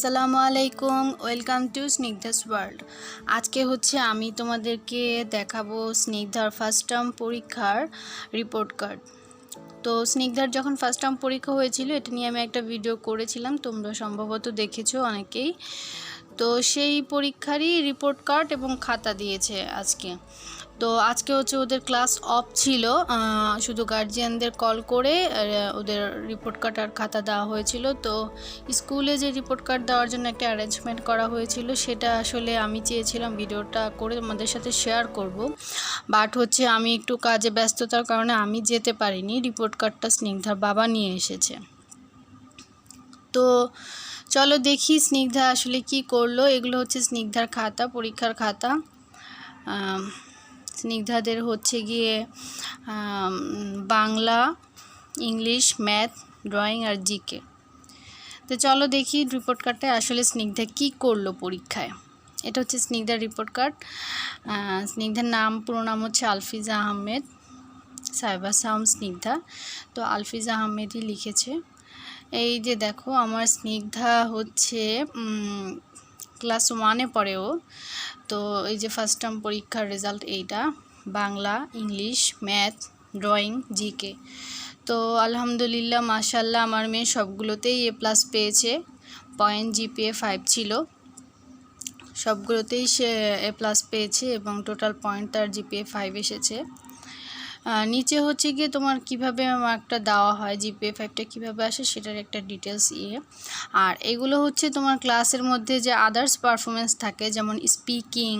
আসসালামু আলাইকুম, welcome to Snigdha's world. আজকে হচ্ছে আমি তোমাদেরকে দেখাবো স্নিগ্ধার ফার্স্ট টার্ম পরীক্ষার রিপোর্ট কার্ড তো স্নিগ্ধার যখন ফার্স্ট টার্ম পরীক্ষা হয়েছিল, এটা নিয়ে আমি একটা ভিডিও করেছিলাম, তোমরা সম্ভবত দেখেছ অনেকেই। তো সেই পরীক্ষারই রিপোর্ট কার্ড এবং খাতা দিয়েছে আজকে। তো আজকে হচ্ছে ওদের ক্লাস অফ ছিল শুধু গার্জিয়ানদের কল করে ওদের রিপোর্ট কার্ড আর খাতা দেওয়া হয়েছিল। তো স্কুলে যে রিপোর্ট কার্ড দেওয়ার জন্য একটা অ্যারেঞ্জমেন্ট করা হয়েছিল, সেটা আসলে আমি চেয়েছিলাম ভিডিওটা করে তোমাদের সাথে শেয়ার করব। বাট হচ্ছে আমি একটু কাজে ব্যস্ততার কারণে আমি যেতে পারিনি রিপোর্ট কার্ডটা স্নিগ্ধার বাবা নিয়ে এসেছে। তো চলো দেখি স্নিগ্ধা আসলে কি করল, এগুলো হচ্ছে স্নিগ্ধার খাতা, পরীক্ষার খাতা। স্নিগ্ধাদের হচ্ছে গিয়ে বাংলা, ইংলিশ, ম্যাথ, ড্রয়িং আর জিকে। তো চলো দেখি রিপোর্ট কার্ডটা আসলে স্নিগ্ধা কি করল পরীক্ষায়। এটা হচ্ছে স্নিগ্ধার রিপোর্ট কার্ড স্নিগ্ধার নাম, পুরো নাম হচ্ছে আলফিজা আহমেদ সাইবা সাউম স্নিগ্ধা। তো আলফিজা আহমেদই লিখেছে। এই যে দেখো, আমার স্নিগ্ধা হচ্ছে ক্লাস ওয়ানে পড়ে ও তো এই যে ফার্স্ট টার্ম পরীক্ষার রেজাল্ট এইটা, Bangla, English math drawing GK তো আলহামদুলিল্লাহ মাশাল্লাহ আমার মেয়ে সবগুলোতেই এ প্লাস পেয়েছে। পয়েন্ট জিপিএ ফাইভ ছিল। সবগুলোতেই সে এ প্লাস পেয়েছে এবং টোটাল পয়েন্ট তার জিপিএ ফাইভ এসেছে। নিচে হচ্ছে গিয়ে তোমার কীভাবে মার্কটা দেওয়া হয় জিপে ফাইভটা কীভাবে আসে সেটার একটা ডিটেলস ইয়ে। আর এগুলো হচ্ছে তোমার ক্লাসের মধ্যে যে আদার্স পারফরমেন্স থাকে, যেমন স্পিকিং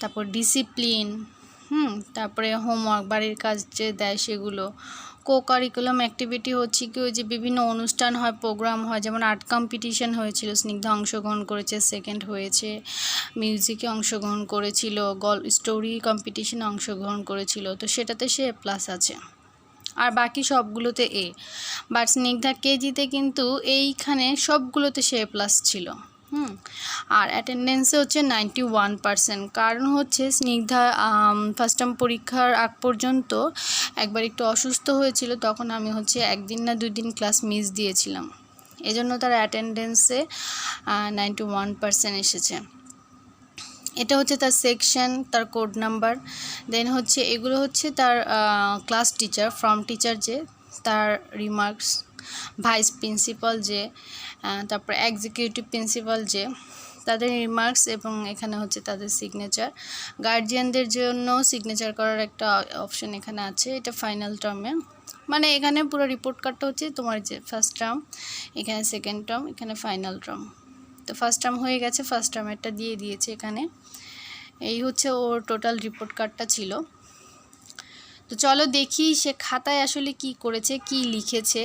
তারপর ডিসিপ্লিন হুম, তারপরে হোমওয়ার্ক বাড়ির কাজ যে দেয় সেগুলো। কো কারিকুলাম অ্যাক্টিভিটি হচ্ছে কি ওই যে বিভিন্ন অনুষ্ঠান হয় প্রোগ্রাম হয়, যেমন আর্ট কম্পিটিশন হয়েছিল, স্নিগ্ধা অংশগ্রহণ করেছে সেকেন্ড হয়েছে মিউজিকে অংশগ্রহণ করেছিল, গল স্টোরি কম্পিটিশনে অংশগ্রহণ করেছিল, তো সেটাতে সে প্লাস আছে। আর বাকি সবগুলোতে এ বাট স্নিগ্ধা কেজিতে কিন্তু এইখানে সবগুলোতে সে প্লাস ছিল। হুম। আর অ্যাটেন্ডেন্সে হচ্ছে নাইনটি ওয়ান পারসেন্ট কারণ হচ্ছে স্নিগ্ধা ফার্স্ট টার্ম পরীক্ষার আগ পর্যন্ত একবার একটু অসুস্থ হয়েছিল, তখন আমি হচ্ছে একদিন না দুই দিন ক্লাস মিস দিয়েছিলাম। এজন্য তার অ্যাটেন্ডেন্সে নাইনটি ওয়ান পারসেন্ট এসেছে। এটা হচ্ছে তার সেকশন তার কোড নাম্বার দেন হচ্ছে এগুলো হচ্ছে তার ক্লাস টিচার ফর্ম টিচার যে, তার রিমার্কস ভাইস প্রিন্সিপাল যে তারপর এক্সিকিউটিভ প্রিন্সিপাল যে, তাদের রিমার্কস এবং এখানে হচ্ছে তাদের সিগনেচার গার্জিয়ানদের জন্য সিগনেচার করার একটা অপশন এখানে আছে, এটা ফাইনাল টার্মে মানে এখানে পুরো রিপোর্ট কার্ডটা হচ্ছে তোমার যে ফার্স্ট টার্ম এখানে সেকেন্ড টার্ম এখানে ফাইনাল টার্ম তো ফার্স্ট টার্ম হয়ে গেছে ফার্স্ট টার্মেরটা দিয়ে দিয়েছে এখানে। এই হচ্ছে ওর টোটাল রিপোর্ট কার্ডটা ছিল। তো চলো দেখি সে খাতায় আসলে কি করেছে, কি লিখেছে।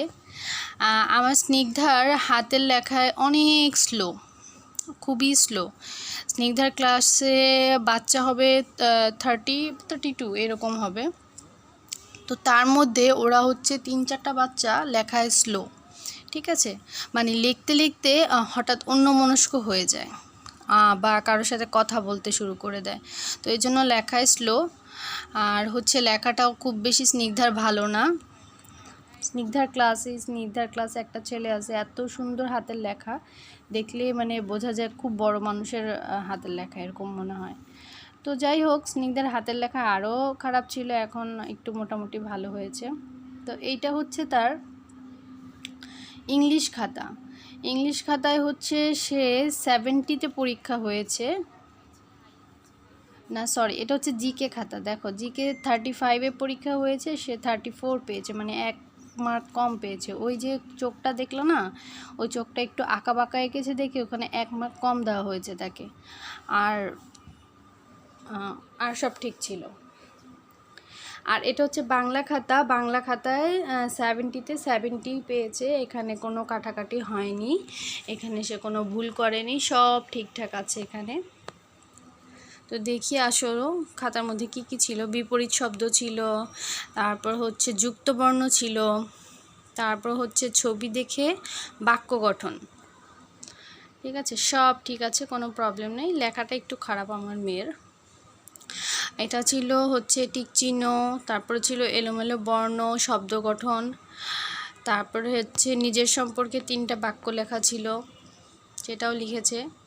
আমার স্নিগ্ধার হাতের লেখায় অনেক স্লো খুবই স্লো স্নিগ্ধার ক্লাসে বাচ্চা হবে থার্টি থার্টি টু এরকম হবে। তো তার মধ্যে ওরা হচ্ছে তিন চারটা বাচ্চা লেখায় স্লো ঠিক আছে? মানে লিখতে লিখতে হঠাৎ অন্যমনস্ক হয়ে যায় বা কারোর সাথে কথা বলতে শুরু করে দেয়। তো এই জন্য লেখায় স্লো আর হচ্ছে লেখাটাও খুব বেশি স্নিগ্ধার ভালো না। স্নিগ্ধার ক্লাসে স্নিগ্ধার ক্লাসে একটা ছেলে আছে, এত সুন্দর হাতের লেখা। দেখলে মানে বোঝা যায় খুব বড় মানুষের হাতের লেখা, এরকম মনে হয়। তো যাই হোক, স্নিগ্ধার হাতের লেখা আরও খারাপ ছিল, এখন একটু মোটামুটি ভালো হয়েছে। তো এইটা হচ্ছে তার ইংলিশ খাতা। ইংলিশ খাতায় হচ্ছে সে সেভেন্টিতে পরীক্ষা হয়েছে। না সরি এটা হচ্ছে জিকে খাতা। দেখো জিকে থার্টি ফাইভে পরীক্ষা হয়েছে, সে থার্টি ফোর পেয়েছে মানে এক মার্ক কম পেয়েছে। ওই যে চোখটা দেখল না, ওই চোখটা একটু আঁকা বাঁকা এঁকেছে দেখে ওখানে এক মার্ক কম দেওয়া হয়েছে তাকে। আর আর সব ঠিক ছিল। আর এটা হচ্ছে বাংলা খাতা। বাংলা খাতায় সেভেন্টিতে সেভেন্টি পেয়েছে। এখানে কোনো কাটাকাটি হয়নি। এখানে সে কোনো ভুল করেনি। সব ঠিকঠাক আছে এখানে। তো দেখি আসলো খাতার মধ্যে কি কি ছিল। বিপরীত শব্দ ছিল, তারপর হচ্ছে যুক্তবর্ণ ছিল, তারপর হচ্ছে ছবি দেখে বাক্য গঠন। ঠিক আছে? সব ঠিক আছে, কোনো প্রবলেম নেই। লেখাটা একটু খারাপ আমার মেয়ের। এটা ছিল হচ্ছে টিক চিহ্ন, তারপরে ছিল এলোমেলো বর্ণ, শব্দ গঠন, তারপরে হচ্ছে নিজের সম্পর্কে তিনটা বাক্য লেখা ছিল, সেটাও লিখেছে।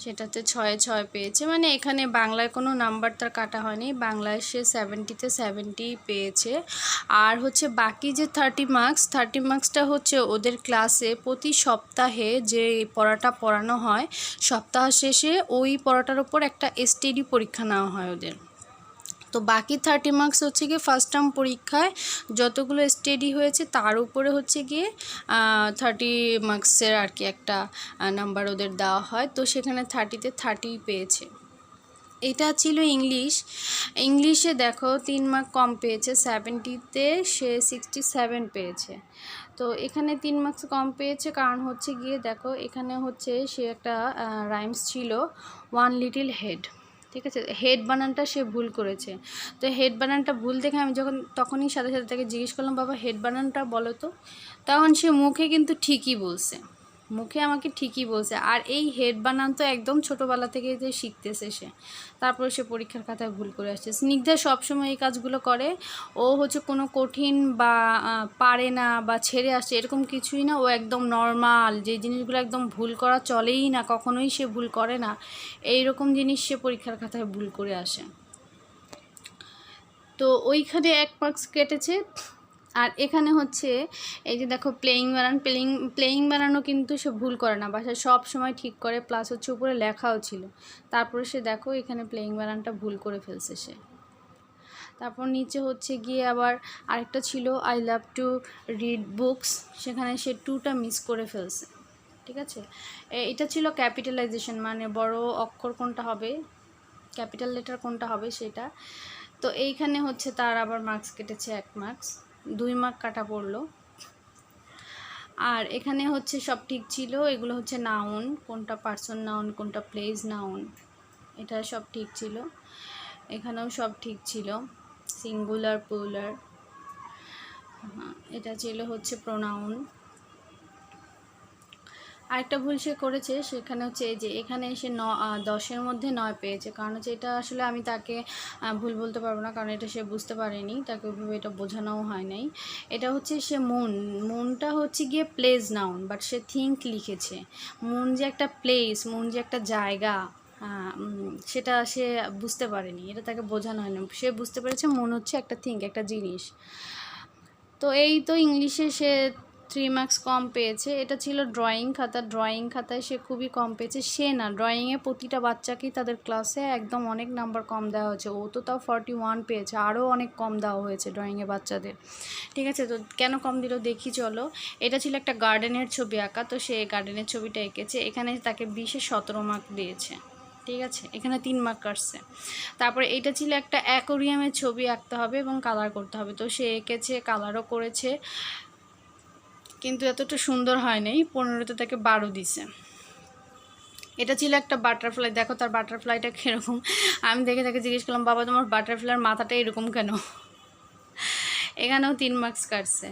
সেটাতে ছয় ছয় পেয়েছে। মানে এখানে বাংলায় কোনো নাম্বার তার কাটা হয়নি। বাংলায় সে সেভেন্টিতে সেভেন্টি পেয়েছে। আর হচ্ছে বাকি যে থার্টি মার্কস থার্টি মার্কসটা হচ্ছে ওদের ক্লাসে প্রতি সপ্তাহে যে পড়াটা পড়ানো হয়, সপ্তাহ শেষে ওই পড়াটার ওপর একটা এসটিডি পরীক্ষা নেওয়া হয় ওদের। তো বাকি থার্টি মার্কস হচ্ছে গিয়ে ফার্স্ট টার্ম পরীক্ষায় যতগুলো স্টেডি হয়েছে তার উপরে হচ্ছে গিয়ে থার্টি মার্কসের আর কি একটা নাম্বার ওদের দেওয়া হয়। তো সেখানে থার্টিতে থার্টি পেয়েছে। এটা ছিল ইংলিশ ইংলিশে দেখো তিন মার্ক কম পেয়েছে সেভেন্টিতে সে সিক্সটি সেভেন পেয়েছে। তো এখানে তিন মার্কস কম পেয়েছে কারণ হচ্ছে গিয়ে দেখো এখানে হচ্ছে সে একটা রাইমস ছিল ওয়ান লিটিল হেড ঠিক আছে? হেড বানানটা সে ভুল করেছে। তো হেড বানানটা ভুল দেখে আমি যখন, তখনই সাথে সাথে তাকে জিজ্ঞেস করলাম, বাবা হেড বানানটা বলো তো? তখন সে মুখে কিন্তু ঠিকই বলছে। মুখে আমাকে ঠিকই বলছে। আর এই হেড বানান তো একদম ছোটোবেলা থেকে যে শিখতেছে সে। তারপরে সে পরীক্ষার খাতায় ভুল করে আসছে। স্নিগ্ধা সবসময় এই কাজগুলো করে। ও হচ্ছে কোনো কঠিন বা পারে না বা ছেড়ে আসছে এরকম কিছুই না। ও একদম নর্মাল যে জিনিসগুলো একদম ভুল করা চলেই না, কখনোই সে ভুল করে না। এই রকম জিনিস সে পরীক্ষার খাতায় ভুল করে আসে। তো ওইখানে এক মার্কস কেটেছে। আর এখানে হচ্ছে, এই যে দেখো প্লেয়িং বানান প্লেয়িং প্লেয়িং বানানো কিন্তু সে ভুল করে না, বাসায় সব সময় ঠিক করে প্লাস হচ্ছে উপরে লেখাও ছিল। তারপরে সে দেখো এখানে প্লেয়িং বানানটা ভুল করে ফেলছে সে। তারপর নিচে হচ্ছে গিয়ে আবার আরেকটা ছিল I love to read books সেখানে সে টুটা মিস করে ফেলছে। ঠিক আছে? এটা ছিল ক্যাপিটালাইজেশন মানে বড় অক্ষর কোনটা হবে ক্যাপিটাল লেটার কোনটা হবে সেটা। তো এইখানে হচ্ছে তার আবার মার্কস কেটেছে এক মার্কস দুই মার্ক কাটা পড়ল। আর এখানে হচ্ছে সব ঠিক ছিল, এগুলো হচ্ছে নাউন কোনটা পার্সন নাউন কোনটা প্লেস নাউন এটা সব ঠিক ছিল। এখানেও সব ঠিক ছিল সিঙ্গুলার পুলার এটা ছিল হচ্ছে প্রোনাউন আরেকটা ভুল সে করেছে, সেখানে হচ্ছে এই যে এখানে এসে ন দশের মধ্যে নয় পেয়েছে। কারণ হচ্ছে এটা আসলে আমি তাকে ভুল বলতে পারব না, কারণ এটা সে বুঝতে পারেনি, তাকে ওইভাবে এটা বোঝানোও হয় নাই। এটা হচ্ছে সে মুন মুনটা হচ্ছে গিয়ে প্লেস নাউন বাট সে থিঙ্ক লিখেছে। মুন যে একটা প্লেস মুন যে একটা জায়গা সেটা সে বুঝতে পারেনি, এটা তাকে বোঝানো হয়নি। সে বুঝতে পেরেছে মন হচ্ছে একটা থিঙ্ক একটা জিনিস। তো এই তো ইংলিশে সে থ্রি মার্কস কম পেয়েছে। এটা ছিল ড্রয়িং খাতা। ড্রয়িং খাতায় সে খুবই কম পেয়েছে। সে না ড্রয়িংয়ে প্রতিটা বাচ্চাকেই তাদের ক্লাসে একদম অনেক নাম্বার কম দেওয়া হয়েছে। ও তো তাও ফর্টি ওয়ান পেয়েছে। আরও অনেক কম দেওয়া হয়েছে ড্রয়িংয়ে বাচ্চাদের। ঠিক আছে, তো কেন কম দিল দেখি চলো। এটা ছিল একটা গার্ডেনের ছবি আঁকা। তো সে গার্ডেনের ছবিটা এঁকেছে। এখানে তাকে বিশে সতেরো মার্ক দিয়েছে। ঠিক আছে, এখানে তিন মার্ক কাটছে তারপরে এটা ছিল একটা অ্যাকোরিয়ামের ছবি আঁকতে হবে এবং কালার করতে হবে। তো সে এঁকেছে কালারও করেছে। কিন্তু এতটা সুন্দর হয় নাই পনেরোতে তাকে বারো দিছে। এটা ছিল একটা বাটারফ্লাই দেখো তার বাটারফ্লাইটা কীরকম। আমি দেখে তাকে জিজ্ঞেস করলাম, বাবা, তোমার বাটারফ্লাইয়ের মাথাটা এরকম কেন? এখানেও তিন মার্কস কাটছে।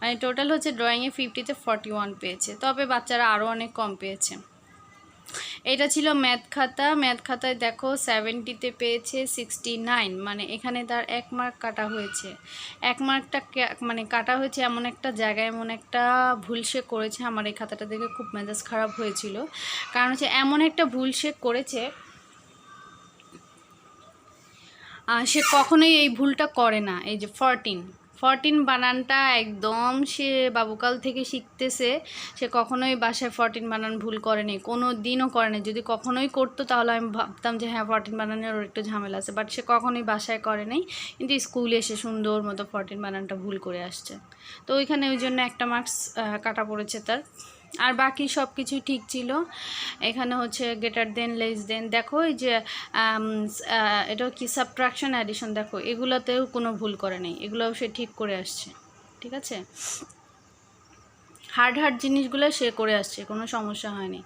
মানে টোটাল হচ্ছে ড্রয়িংয়ে ফিফটিতে ফর্টি ওয়ান পেয়েছে। তবে বাচ্চারা আরও অনেক কম পেয়েছে। এটা ছিল ম্যাথ খাতা। ম্যাথ খাতায় দেখো সেভেন্টিতে পেয়েছে সিক্সটি নাইন মানে এখানে তার এক মার্ক কাটা হয়েছে। এক মার্কটা মানে কাটা হয়েছে এমন একটা জায়গায়, এমন একটা ভুল সে করেছে। আমার এই খাতাটা দেখে খুব মেজাজ খারাপ হয়েছিল। কারণ হচ্ছে এমন একটা ভুল সে করেছে সে কখনোই এই ভুলটা করে না। এই যে ফরটিন ফরটিন বানানটা একদম সে বাবুকাল থেকে শিখতেছে। সে কখনোই বাসায় ফরটিন বানান ভুল করেনি, কোনো দিনও করেনি। যদি কখনোই করতো তাহলে আমি ভাবতাম যে হ্যাঁ ফরটিন বানানের ওর একটু ঝামেলা আছে। বাট সে কখনোই বাসায় করে নাই। কিন্তু স্কুলে এসে সুন্দর মতো ফরটিন বানানটা ভুল করে আসছে। তো ওইখানে ওই জন্য একটা মার্কস কাটা পড়েছে তার। আর বাকি সব কিছুই ঠিক ছিল। এখানে হচ্ছে গেটার দেন লেস দেন দেখো এই যে এটা কি সাবট্রাকশন অ্যাডিশন দেখো, এগুলোতেও কোনো ভুল করে নেই। এগুলোও সে ঠিক করে আসছে। ঠিক আছে? হার্ড হার্ড জিনিসগুলো সে করে আসছে, কোনো সমস্যা হয়নি।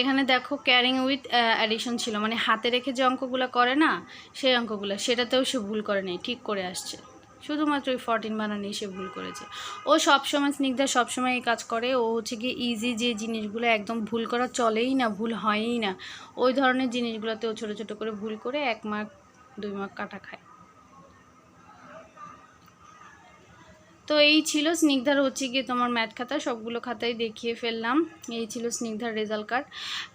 এখানে দেখো ক্যারিং উইথ অ্যাডিশন ছিল। মানে হাতে রেখে যে অঙ্কগুলো করে না, সেই অঙ্কগুলো, সেটাতেও সে ভুল করে নেই, ঠিক করে আসছে। শুধুমাত্র ওই ফরটিন বানানি সে ভুল করেছে। ও সবসময় স্নিগ্ধা সবসময় এই কাজ করে, ও হচ্ছে গিয়ে ইজি যে জিনিসগুলো একদম ভুল করা চলেই না, ভুল হয়ই না। ওই ধরনের জিনিসগুলোতে ও ছোটো ছোটো করে ভুল করে এক মার্ক দুই মার্ক কাটা খায়। তো এই ছিল স্নিগ্ধার হচ্ছে গিয়ে তোমার ম্যাথ খাতা, সবগুলো খাতাই দেখিয়ে ফেললাম। এই ছিল স্নিগ্ধার রেজাল্ট কার্ড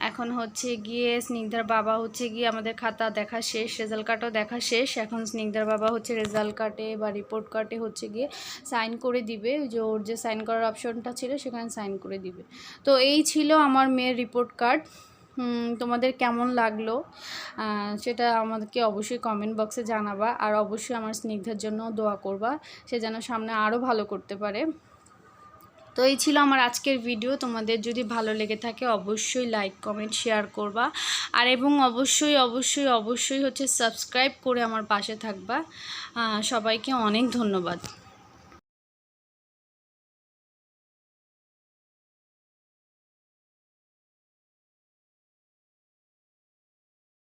এখন হচ্ছে গিয়ে স্নিগ্ধার বাবা হচ্ছে গিয়ে আমাদের খাতা দেখা শেষ রেজাল্ট কার্ডও দেখা শেষ। এখন স্নিগ্ধার বাবা হচ্ছে রেজাল্ট কার্ডে বা রিপোর্ট কার্ডে হচ্ছে গিয়ে সাইন করে দিবে। যে ওর যে সাইন করার অপশনটা ছিল, সেখানে সাইন করে দিবে। তো এই ছিল আমার মেয়ের রিপোর্ট কার্ড তোমাদের কেমন লাগল? সেটা আমাদেরকে অবশ্যই কমেন্ট বক্সে জানাবা আর অবশ্যই আমার স্নিগ্ধার জন্য দোয়া করবা, সে যেন সামনে আরও ভালো করতে পারে। তো এই ছিল আমার আজকের ভিডিও তোমাদের যদি ভালো লেগে থাকে অবশ্যই লাইক কমেন্ট শেয়ার করবা আর এবং অবশ্যই অবশ্যই অবশ্যই হচ্ছে সাবস্ক্রাইব করে আমার পাশে থাকবা। সবাইকে অনেক ধন্যবাদ।